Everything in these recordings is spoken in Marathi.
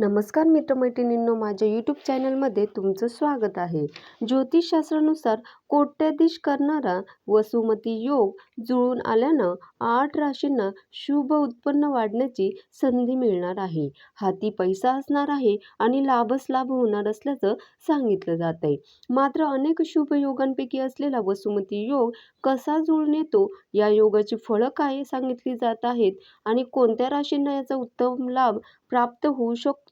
नमस्कार मित्रमैत्रिणींनो माझ्या यूट्यूब चॅनलमध्ये तुमचं स्वागत आहे. ज्योतिषशास्त्रानुसार कोट्याधीश करणारा वसुमती योग जुळून आल्यानं आठ राशींना शुभ उत्पन्न वाढण्याची संधी मिळणार आहे. हाती पैसा असणार आहे आणि लाभच लाभ होणार असल्याचं सांगितलं जात आहे. मात्र अनेक शुभ योगांपैकी असलेला वसुमती योग कसा जुळून येतो या योगाची फळं काय सांगितली जात आहेत आणि कोणत्या राशींना याचा उत्तम लाभ प्राप्त होऊ शकतो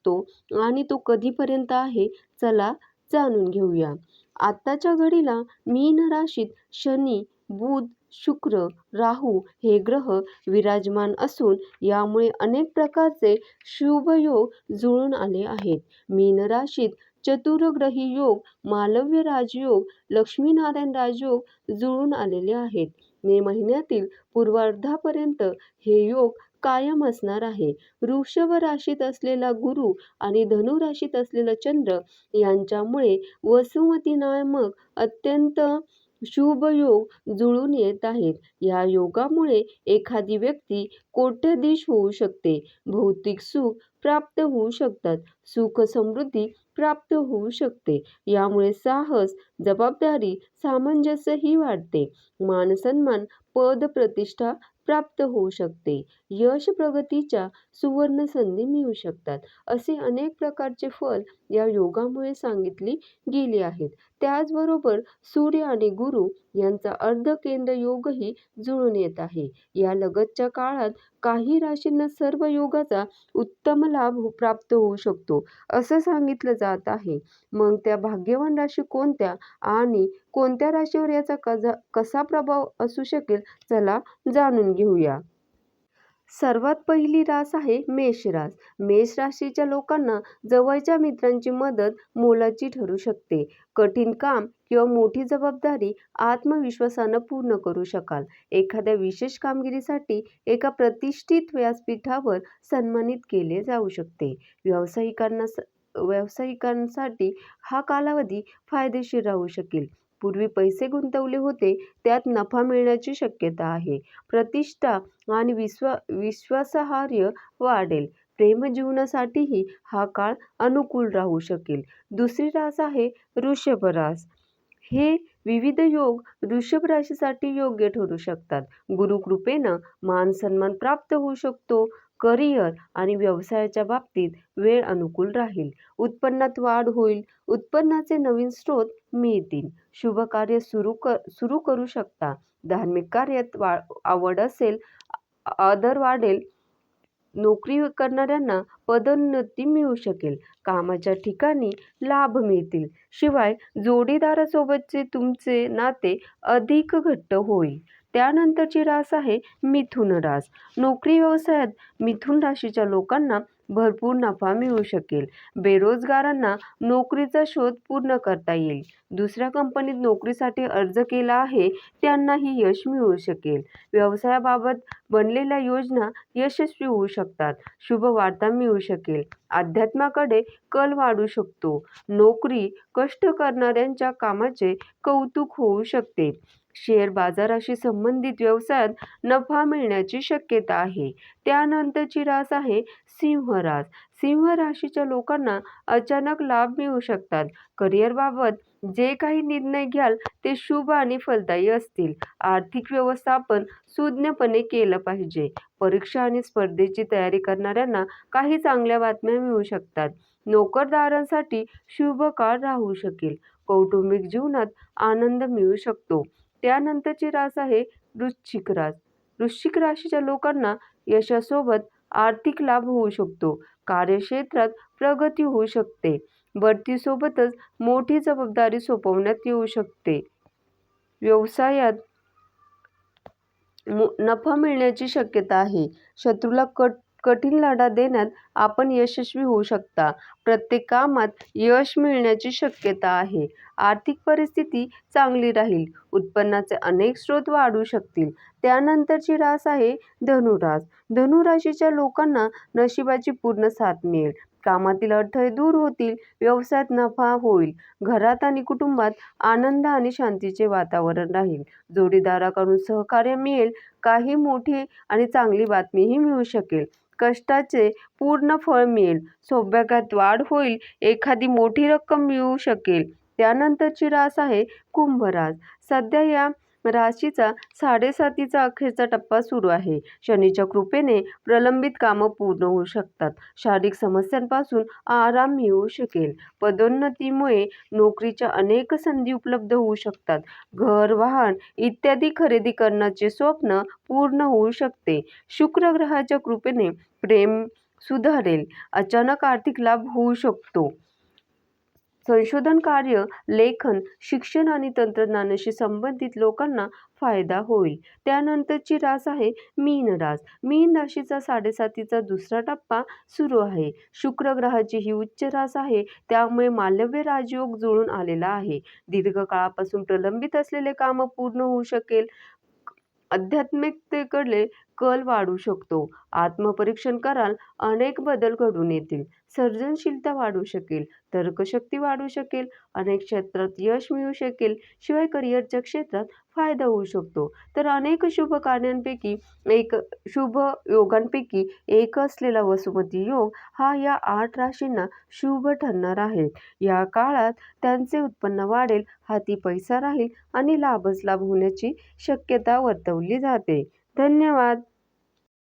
आणि तो कधीपर्यंत आहे चला जाणून घेऊया. आत्ताच्या घडीला मीन राशीत शनी बुध शुक्र राहू हे ग्रह विराजमान असून यामुळे अनेक प्रकारचे शुभ योग जुळून आले आहेत. मीन राशीत चतुर्ग्रही योग मालव्य राजयोग लक्ष्मीनारायण राजयोग जुळून आलेले आहेत. मे महिन्यातील पूर्वार्धापर्यंत हे योग कायम असणार आहे. वृषभ राशीत असलेला गुरु आणि धनु राशीत असलेला चंद्र यांच्यामुळे वसुमती नामक अत्यंत शुभ योग जुळून येत आहेत. या योगामुळे एखादी व्यक्ती कोट्याधीश होऊ शकते? भौतिक सुख प्राप्त होऊ शकतात. सुख समृद्धी प्राप्त होऊ शकते. यामुळे साहस जबाबदारी सामंजस्यही वाढते. मानसन्मान पद प्रतिष्ठा प्राप्त होऊ शकते. यश प्रगतीच्या सुवर्ण संधी मिळू शकतात. असे अनेक प्रकारचे फल या योगामुळे सांगितली गेली आहेत. त्याचबरोबर सूर्य आणि गुरु यांचा अर्धकेंद्र योगही जुळून येत आहे. या लगतच्या काळात काही राशींना सर्व योगाचा उत्तम लाभ हो- प्राप्त होऊ शकतो असं सांगितलं जात आहे. मग त्या भाग्यवान राशी कोणत्या आणि कोणत्या राशीवर याचा कजा कसा प्रभाव असू शकेल चला जाणून घेऊया. सर्वात पहिली रास आहे मेष रास. मेष राशीच्या लोकांना जवळच्या मित्रांची मदत मोलाची ठरू शकते. कठीण काम किंवा मोठी जबाबदारी आत्मविश्वासानं पूर्ण करू शकाल. एखाद्या विशेष कामगिरीसाठी एका प्रतिष्ठित व्यासपीठावर सन्मानित केले जाऊ शकते. व्यावसायिकांना व्यावसायिकांसाठी हा कालावधी फायदेशीर राहू शकेल. पूर्वी पैसे गुंतवले होते त्यात नफा मिळण्याची शक्यता आहे. प्रतिष्ठा आणि विश्वा विश्वासार्ह वाढेल. प्रेमजीवनासाठीही हा काळ अनुकूल राहू शकेल. दुसरी रास आहे वृषभ रास. हे विविध योग वृषभ राशीसाठी योग्य ठरू शकतात. गुरुकृपेनं मान सन्मान प्राप्त होऊ शकतो. करिअर आणि व्यवसायाच्या बाबतीत वेळ अनुकूल राहील. उत्पन्नात वाढ होईल. उत्पन्नाचे नवीन स्रोत मिळतील. शुभ कार्य सुरू कर सुरू करू शकता. धार्मिक कार्यात वा आवड असेल आदर वाढेल. नोकरी करणाऱ्यांना पदोन्नती मिळू शकेल. कामाच्या ठिकाणी लाभ मिळतील. शिवाय जोडीदारासोबतचे तुमचे नाते अधिक घट्ट होईल. त्यानंतरची रास आहे मिथुन रास. नोकरी व्यवसायात मिथुन राशीच्या लोकांना भरपूर नफा मिळू शकेल. बेरोजगारांना नोकरीचा शोध पूर्ण करता येईल. दुसऱ्या कंपनीत नोकरीसाठी अर्ज केला आहे त्यांनाही यश मिळू शकेल. व्यवसायाबाबत बनलेल्या योजना यशस्वी होऊ शकतात. शुभ वार्ता मिळू शकेल. अध्यात्माकडे कल वाढू शकतो. नोकरी कष्ट करणाऱ्यांच्या कामाचे कौतुक होऊ शकते. शेअर बाजाराशी संबंधित व्यवसायात नफा मिळण्याची शक्यता आहे. त्यानंतरची रास आहे सिंह रास. सिंह राशीच्या लोकांना अचानक लाभ मिळू शकतात. करिअरबाबत जे काही निर्णय घ्याल ते शुभ आणि फलदायी असतील. आर्थिक व्यवस्थापन सुज्ञपणे केलं पाहिजे. परीक्षा आणि स्पर्धेची तयारी करणाऱ्यांना काही चांगल्या बातम्या मिळू शकतात. नोकरदारांसाठी शुभ काळ राहू शकेल. कौटुंबिक जीवनात आनंद मिळू शकतो. त्यानंतरची रास आहे वृश्चिक रास. वृश्चिक राशीच्या लोकांना यशासोबत आर्थिक लाभ होऊ शकतो. कार्यक्षेत्रात प्रगती होऊ शकते. बढतीसोबतच मोठी जबाबदारी सोपवण्यात येऊ शकते. व्यवसायात नफा मिळण्याची शक्यता आहे. शत्रूला कट कठीण लढा देण्यात आपण यशस्वी होऊ शकता. प्रत्येक कामात यश मिळण्याची शक्यता आहे. आर्थिक परिस्थिती चांगली राहील. उत्पन्नाचे अनेक स्रोत वाढू शकतील. त्यानंतरची रास आहे धनुरास. धनुराशीच्या लोकांना नशिबाची पूर्ण साथ मिळेल. कामातील अडथळे दूर होतील. व्यवसायात नफा होईल. घरात आणि कुटुंबात आनंद आणि शांतीचे वातावरण राहील. जोडीदाराकडून सहकार्य मिळेल. काही मोठी आणि चांगली बातमीही मिळू शकेल. कष्टाचे पूर्ण फळ मिळेल. सौभाग्यात वाढ होईल एखादी मोठी रक्कम मिळू शकेल. त्यानंतरची रास आहे कुंभ रास सध्या या राशीचा साडेसातीचा अखेरचा टप्पा सुरू आहे. शनीच्या कृपेने प्रलंबित कामं पूर्ण होऊ शकतात. शारीरिक समस्यांपासून आराम मिळू शकेल. पदोन्नतीमुळे नोकरीच्या अनेक संधी उपलब्ध होऊ शकतात. घर वाहन इत्यादी खरेदी करण्याचे स्वप्न पूर्ण होऊ शकते. शुक्र ग्रहाच्या कृपेने प्रेम सुधारेल. अचानक आर्थिक लाभ होऊ शकतो. संशोधन कार्य लेखन शिक्षण आणि तंत्रज्ञानाशी संबंधित लोकांना फायदा होईल. त्यानंतरची रास आहे मीन रास. मीन राशीचा साडेसातीचा दुसरा टप्पा सुरू आहे. शुक्र ग्रहाची ही उच्च रास आहे. त्यामुळे मालव्य राजयोग जुळून आलेला आहे. दीर्घकाळापासून प्रलंबित असलेले कामं पूर्ण होऊ शकेल. आध्यात्मिकतेकडे कल वाढू शकतो. आत्मपरीक्षण कराल अनेक बदल घडून येतील. सर्जनशीलता वाढू शकेल तर्कशक्ती वाढू शकेल अनेक क्षेत्रात यश मिळू शकेल शिवाय करिअरच्या क्षेत्रात फायदा होऊ शकतो. तर अनेक शुभ कार्यांपैकी एक शुभ योगांपैकी एक असलेला वसुमती योग हा या आठ राशींना शुभ ठरणार आहे. या काळात त्यांचे उत्पन्न वाढेल हाती पैसा राहील आणि लाभच लाभ होण्याची शक्यता वर्तवली जाते. धन्यवाद!